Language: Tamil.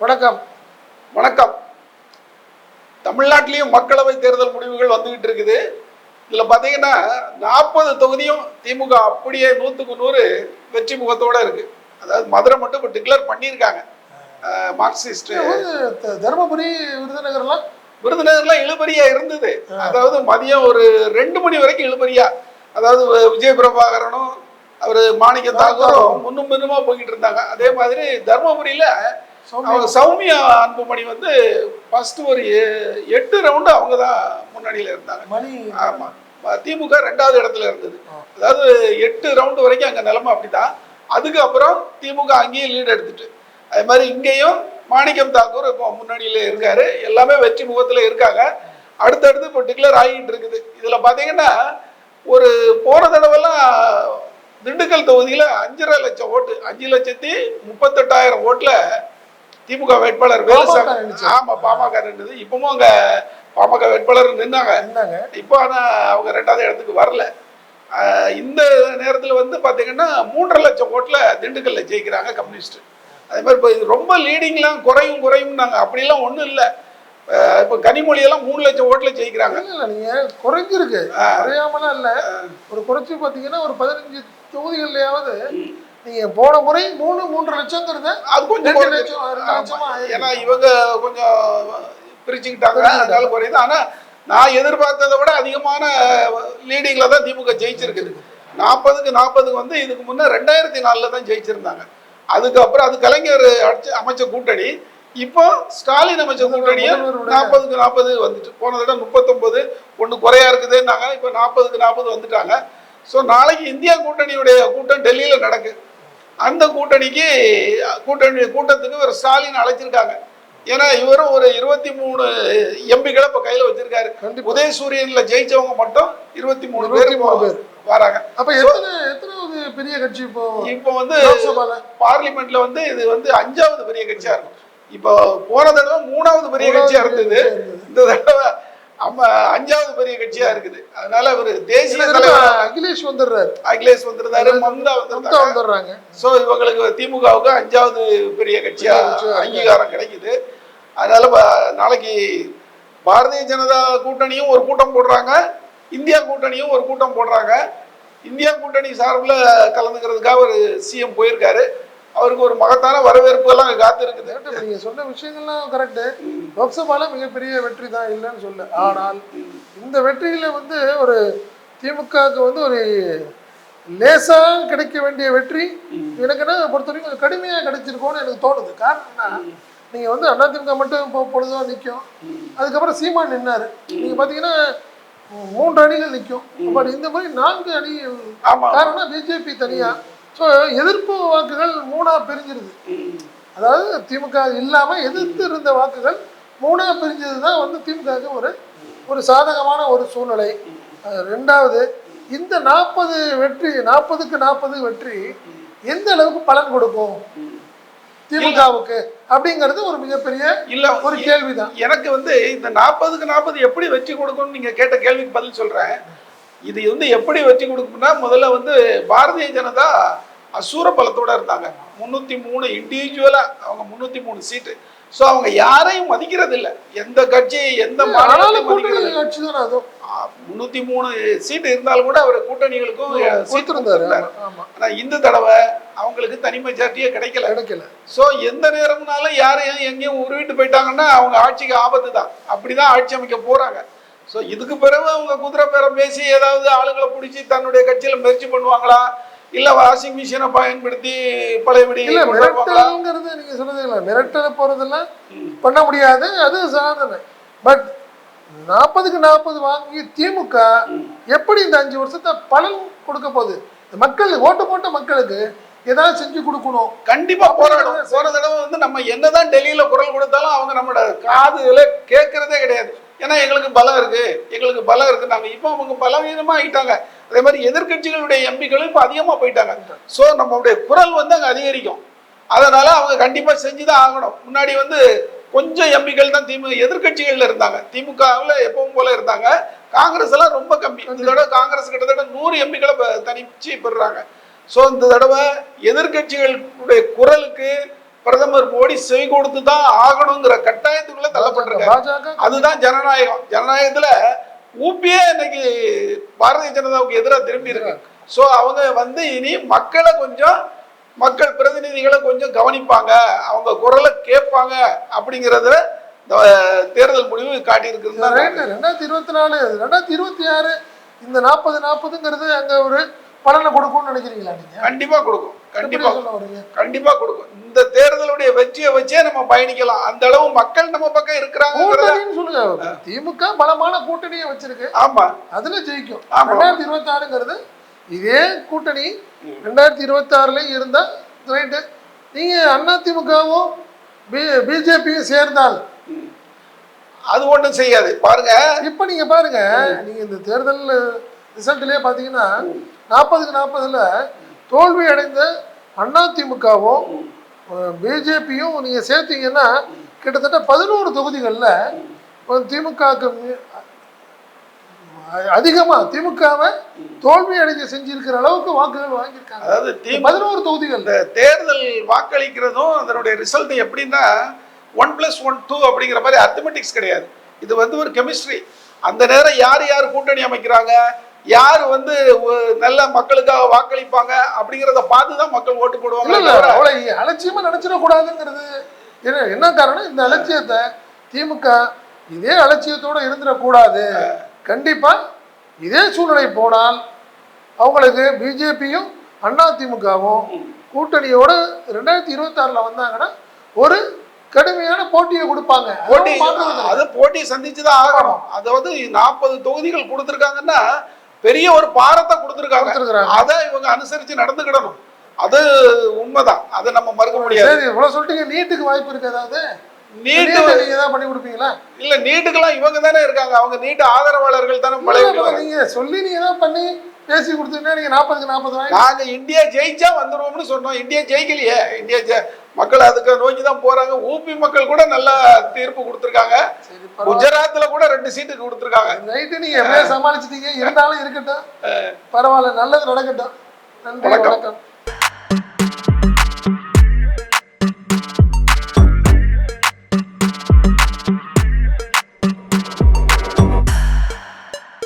வணக்கம். வணக்கம். தமிழ்நாட்டிலையும் மக்களவை தேர்தல் முடிவுகள் வந்துகிட்டு இருக்குது. இதுல பாத்தீங்கன்னா நாற்பது தொகுதியும் திமுக அப்படியே நூத்துக்கு நூறு வெற்றி முகத்தோட இருக்கு. அதாவது மதுரை மட்டும் இப்போ டிக்ளேர் பண்ணியிருக்காங்க. மார்க்சிஸ்ட் தருமபுரி விருதுநகர்லாம்? விருதுநகர்ல இழுபறியா இருந்தது. அதாவது மதியம் ஒரு ரெண்டு மணி வரைக்கும் இழுபறியா. அதாவது விஜய் பிரபாகரனும் அவரு மாணிக்க தாக்கூரும் முன்னும் பின்னுமா போய்கிட்டு இருந்தாங்க. அதே மாதிரி தர்மபுரியில சௌமியா. அவங்க சௌமியா அன்புமணி வந்து ஃபர்ஸ்ட் ஒரு எட்டு ரவுண்டு அவங்க தான் முன்னணியில இருந்தாங்க. மணி. ஆமா. ம- திமுக ரெண்டாவது இடத்துல இருந்தது. அதாவது எட்டு ரவுண்டு வரைக்கும் அங்க நிலைமை அப்படிதான். அதுக்கப்புறம் திமுக அங்கேயும் லீட் எடுத்துட்டு. அதே மாதிரி இங்கேயும் மாணிக்கம் தாக்கூர் இப்போ முன்னணியில இருக்காரு. எல்லாமே வெற்றி முகத்துல இருக்காங்க. அடுத்தடுத்து இப்போ டிக்ளேர் ஆகிட்டு இருக்குது. இதுல பாத்தீங்கன்னா ஒரு போன தடவைலாம் திண்டுக்கல் தொகுதியில அஞ்சரை லட்சம் ஓட்டு அஞ்சு லட்சத்தி முப்பத்தெட்டாயிரம் ஓட்டுல திமுக வேட்பாளர். ஆமா பாமக நின்றுது. இப்பவும் அங்க பாமக வேட்பாளர் நின்னாங்க. இப்போ ஆனால் அவங்க ரெண்டாவது இடத்துக்கு வரல. இந்த நேரத்தில் வந்து பார்த்தீங்கன்னா மூன்றரை லட்சம் ஓட்டில் திண்டுக்கல்ல ஜெயிக்கிறாங்க கம்யூனிஸ்ட் அதே மாதிரி இப்போ இது ரொம்ப லீடிங்லாம் குறையும் குறையும் நாங்கள் அப்படிலாம் ஒன்றும் இல்லை. இப்போ கனிமொழியெல்லாம் மூணு லட்சம் ஓட்டில் ஜெயிக்கிறாங்க. இல்ல இல்ல நீங்க குறைஞ்சிருக்கு. குறையாமலாம் இல்ல. ஒரு குறைச்சு பாத்தீங்கன்னா ஒரு பதினஞ்சு தொகுதிகள்லயாவது நீங்க போன முறை மூணு மூன்று லட்சங்கிறத அது கொஞ்சம். லட்சம். ஏன்னா இவங்க கொஞ்சம் பிரிச்சுக்கிட்டாங்க. அதனால குறையுது. ஆனா நான் எதிர்பார்த்ததை விட அதிகமான லீடிங்ல தான் திமுக ஜெயிச்சிருக்குது நாற்பதுக்கு நாற்பதுக்கு வந்து இதுக்கு முன்னே ரெண்டாயிரத்தி நாலுல தான் ஜெயிச்சிருந்தாங்க. அதுக்கப்புறம் அது கலைஞர் அடிச்ச அமைச்ச கூட்டணி. இப்போ ஸ்டாலின் அமைச்ச முதல்வருடைய- நாற்பதுக்கு நாற்பது வந்துட்டு போன தடவை முப்பத்தொன்பது ஒன்று குறையா இருக்குதுன்னாங்க. இப்போ நாற்பதுக்கு நாற்பது வந்துட்டாங்க. ஸோ நாளைக்கு இந்தியா கூட்டணியுடைய கூட்டம் டெல்லியில் நடக்கு. அந்த கூட்டணிக்கு கூட்டணி கூட்டத்துக்கு ஒரு ஸ்டாலின் அழைச்சிருக்காங்க. ஏன்னா இவரும் ஒரு இருபத்தி மூணு எம்பிகளை இப்போ கையில் வச்சிருக்காரு. உதயசூரியன்ல ஜெயிச்சவங்க மட்டும் இருபத்தி மூணு பேர் 23 பேர். வராங்க. அப்ப எத்தனை எத்தனாவது பெரிய கட்சி இப்போ இப்போ வந்து பார்லிமெண்ட்ல வந்து இது வந்து அஞ்சாவது பெரிய கட்சியா இருக்கும். இப்போ போன தடவை மூணாவது பெரிய மூணாவது கட்சியா பெரிய இருந்தது. இந்த தடவை அம்ம அஞ்சாவது பெரிய கட்சியா இருக்குது. அதனால அவர் தேசிய அகிலேஷ் வந்துடுறாரு. அகிலேஷ் வந்திருந்தாரு மம்தா வந்திருந்தாங்க. வந்துடுறாங்க. சோ இவங்களுக்கு திமுகவுக்கு அஞ்சாவது பெரிய கட்சியா அங்கீகாரம் கிடைக்குது. அதனால நாளைக்கு பாரதிய ஜனதா கூட்டணியும் ஒரு கூட்டம் போடுறாங்க. இந்தியா கூட்டணியும் ஒரு கூட்டம் போடுறாங்க. இந்தியா கூட்டணி சார்பில் கலந்துக்கிறதுக்காக ஒரு சிஎம் போயிருக்காரு. அவருக்கு ஒரு மகத்தான வரவேற்பு எல்லாம் காத்து இருக்குது நீங்க சொன்ன விஷயங்கள்லாம் கரெக்ட் லோக்சபால மிகப்பெரிய வெற்றி தான் இல்லைன்னு சொல்ல. ஆனால் இந்த வெற்றியில வந்து ஒரு திமுகவுக்கு வந்து ஒரு லேசா கிடைக்க வேண்டிய வெற்றி. எனக்கு என்ன பொறுத்த வரைக்கும் கொஞ்சம் கடுமையா கிடைச்சிருக்கோன்னு எனக்கு தோணுது. காரணம் என்ன? நீங்க வந்து அதிமுக மட்டும் இப்போ பொழுதோ நிற்கும் அதுக்கப்புறம் சீமான் நின்னாரு. நீங்க பாத்தீங்கன்னா மூன்று அணிகள் நிற்கும் பட் இந்த மாதிரி நான்கு அணிகள் ஆமா. காரணம் பிஜேபி தனியா. ஸோ எதிர்ப்பு வாக்குகள் மூணா பிரிஞ்சிருது. அதாவது திமுக இல்லாம எதிர்த்து இருந்த வாக்குகள் மூணா பிரிஞ்சது தான் வந்து திமுகவுக்கு ஒரு ஒரு சாதகமான ஒரு சூழ்நிலை. ரெண்டாவது இந்த நாற்பது வெற்றி நாற்பதுக்கு நாற்பது வெற்றி எந்த அளவுக்கு பலன் கொடுக்கும்? திமுகவுக்கு அப்படிங்கிறது ஒரு மிகப்பெரிய இல்ல ஒரு கேள்விதான். எனக்கு வந்து இந்த நாற்பதுக்கு நாற்பது எப்படி வெற்றி கொடுக்கும்னு நீங்க கேட்ட கேள்விக்கு பதில் சொல்றேன். இது வந்து எப்படி வெற்றி கொடுக்கும்னா முதல்ல வந்து பாரதிய ஜனதா அசூர பலத்தோட இருந்தாங்க. முன்னூத்தி மூணு இண்டிவிஜுவலா அவங்க முன்னூத்தி மூணு சீட்டு ஸோ அவங்க யாரையும் மதிக்கிறது இல்ல எந்த கட்சி எந்த மாநிலத்தையும் மதிக்கிறது. ஆட்சி தானே அதுவும் முன்னூத்தி மூணு சீட்டு இருந்தாலும் கூட அவர் கூட்டணிகளுக்கும் கொடுத்திருந்தாரு. ஆனா இந்த தடவை அவங்களுக்கு தனி மெஜாரிட்டியே கிடைக்கல. கிடைக்கல. ஸோ எந்த நேரம்னாலும் யாரையும் எங்கேயும் உருவிட்டு போயிட்டாங்கன்னா அவங்க ஆட்சிக்கு ஆபத்து தான். அப்படிதான் ஆட்சி அமைக்க போறாங்க. ஸோ இதுக்கு பிறகு அவங்க குதிரை பேரம் பேசி ஏதாவது ஆளுங்களை பிடிச்சி தன்னுடைய கட்சியில முயற்சி பண்ணுவாங்களா? இல்ல வாஷிங் மிஷினை பயன்படுத்தி பழையபடி இல்ல மிரட்டல்ங்கிறது நீங்க சொன்னது இல்ல. மிரட்டல போறதெல்லாம் பண்ண முடியாது. அது சாதனை. பட் நாற்பதுக்கு நாற்பது வாங்கி திமுக எப்படி இந்த அஞ்சு வருஷத்தை பலன் கொடுக்க போகுது? மக்கள் ஓட்டு போட்ட மக்களுக்கு ஏதாவது செஞ்சு கொடுக்கணும். கண்டிப்பா போராடும் போன தடவை வந்து நம்ம என்னதான் டெல்லியில குரல் கொடுத்தாலும் அவங்க நம்மளோட காதுல கேட்கறதே கிடையாது. ஏன்னா எங்களுக்கு பலம் இருக்கு. எங்களுக்கு பலம் இருக்கு. இப்போ அவங்க பலவீனமா ஆகிட்டாங்க அதே மாதிரி எதிர்க்கட்சிகளுடைய எம்பிக்களும் இப்போ அதிகமாக போயிட்டாங்க. ஸோ நம்மளுடைய குரல் வந்து அங்கே அதிகரிக்கும். அதனால அவங்க கண்டிப்பா செஞ்சுதான் ஆகணும். முன்னாடி வந்து கொஞ்சம் எம்பிக்கள் தான் திமுக எதிர்கட்சிகளில் இருந்தாங்க. திமுகவில் எப்பவும் போல இருந்தாங்க. காங்கிரஸ் எல்லாம் ரொம்ப கம்மி. இந்த தடவை காங்கிரஸ் கிட்டத்தட்ட நூறு எம்பிக்களை தனிச்சு பெறுறாங்க. ஸோ இந்த தடவை எதிர்க்கட்சிகளுடைய குரலுக்கு பிரதமர் மோடி செவி கொடுத்து தான் ஆகணுங்கிற கட்டாயத்துக்குள்ள தள்ளப்பட்டிருக்காரு. பாஜக அதுதான் ஜனநாயகம். ஜனநாயகத்துல ஊபியே இன்னைக்கு பாரதிய ஜனதாவுக்கு எதிராக திரும்பி இருக்கு. ஸோ அவங்க வந்து இனி மக்களை கொஞ்சம் மக்கள் பிரதிநிதிகளை கொஞ்சம் கவனிப்பாங்க. அவங்க குரலை கேட்பாங்க அப்படிங்கிறத இந்த தேர்தல் முடிவு ரைட்டு ரெண்டாயிரத்தி இருபத்தி நாலு ரெண்டாயிரத்தி இருபத்தி ஆறு இந்த நாற்பது நாற்பதுங்கிறது அங்க ஒரு பலனை கொடுக்கும்னு நினைக்கிறீங்களா நீங்க? கண்டிப்பா கொடுக்கும். கண்டிப்பா கண்டிப்பா கொடுக்கும். இந்த தேர்தலுடைய வெற்றியை வச்சே நம்ம பயணிக்கலாம். அந்த அளவு மக்கள் நம்ம பக்கம் கூட்டணின்னு சொல்லுங்க. திமுக பலமான கூட்டணியை வச்சிருக்கு. ஆமா. அதுல ஜெயிக்கும். ரெண்டாயிரத்தி இருபத்தி ஆறுங்கிறது இதே கூட்டணி ரெண்டாயிரத்தி இருபத்தி ஆறுல இருந்தா ரைட்டு நீங்க அதிமுகவும் பிஜேபியும் சேர்ந்தால் அது ஒண்ணும் செய்யாது. பாருங்க. இப்ப நீங்க பாருங்க. நீங்க இந்த தேர்தல் ரிசல்ட்லயே பாத்தீங்கன்னா நாற்பதுக்கு நாற்பதுல தோல்வி அடைந்த அதிமுகவும் பிஜேபியும் நீங்க சேர்த்தீங்கன்னா கிட்டத்தட்ட பதினோரு தொகுதிகளில் திமுகவுக்கு மி- அதிகமா திமுகவை தோல்வி அடைஞ்ச செஞ்சிருக்கிற அளவுக்கு வாக்குகள் வாங்கியிருக்காங்க. அதாவது பதினோரு தொகுதிகள். தேர்தல் வாக்களிக்கிறதும் அதனுடைய ரிசல்ட் எப்படின்னா ஒன் பிளஸ் ஒன் டூ அப்படிங்கிற மாதிரி அத்தமெட்டிக்ஸ் கிடையாது. இது வந்து ஒரு கெமிஸ்ட்ரி அந்த நேரம் யார் யார் கூட்டணி அமைக்கிறாங்க? யார் வந்து நல்ல மக்களுக்காக வாக்களிப்பாங்க அப்படிங்கிறத பார்த்து தான் மக்கள் ஓட்டு போடுவாங்க இல்ல அவ்வளவு அலட்சியமா நினைச்சிடக்கூடாதுங்கிறது என்ன என்ன காரணம்? இந்த அலட்சியத்தை திமுக இதே அலட்சியத்தோட இருந்துடக்கூடாது. கண்டிப்பா இதே சூழ்நிலை போனால் அவங்களுக்கு பிஜேபியும் அதிமுகவும் கூட்டணியோட ரெண்டாயிரத்தி இருபத்தி ஆறுல வந்தாங்கன்னா ஒரு கடுமையான போட்டியை கொடுப்பாங்க. போட்டி. அது போட்டி சந்திச்சு தான் ஆகணும் அதாவது நாற்பது தொகுதிகள் கொடுத்துருக்காங்கன்னா பெரிய ஒரு பாரத்தை கொடுத்துருக்காங்க. அதை இவங்க அனுசரிச்சு நடந்துக்கிடணும். அது உண்மைதான். அதை நம்ம மறுக்க முடியாது. சரி இவ்வளவு சொல்லிட்டீங்க. நீட்டுக்கு வாய்ப்பு இருக்கு ஏதாவது? நீட்டு நீங்க ஏதாவது பண்ணி கொடுப்பீங்களா? இல்ல நீட்டுக்கெல்லாம் இவங்க தானே இருக்காங்க. அவங்க நீட்டு ஆதரவாளர்கள் தானே நீங்க சொல்லி நீங்க ஏதாவது பண்ணி பேசி கொடுத்தீங்கன்னா நீங்க நாற்பதுக்கு நாற்பது வாங்கி நாங்க இந்தியா ஜெயிச்சா வந்துருவோம்னு சொன்னோம். இந்தியா ஜெயிக்கலையே. இந்தியா மக்கள் அதுக்கு நோக்கி தான் போறாங்க. ஊபி மக்கள் கூட நல்ல தீர்ப்பு கொடுத்துருக்காங்க. குஜராத்ல கூட ரெண்டு சீட்டுக்கு கொடுத்துருக்காங்க. நைட்டு நீங்க எப்படியோ சமாளிச்சிட்டீங்க. இருந்தாலும் இருக்கட்டும். பரவாயில்ல நல்லது நடக்கட்டும். நன்றி. வணக்கம்.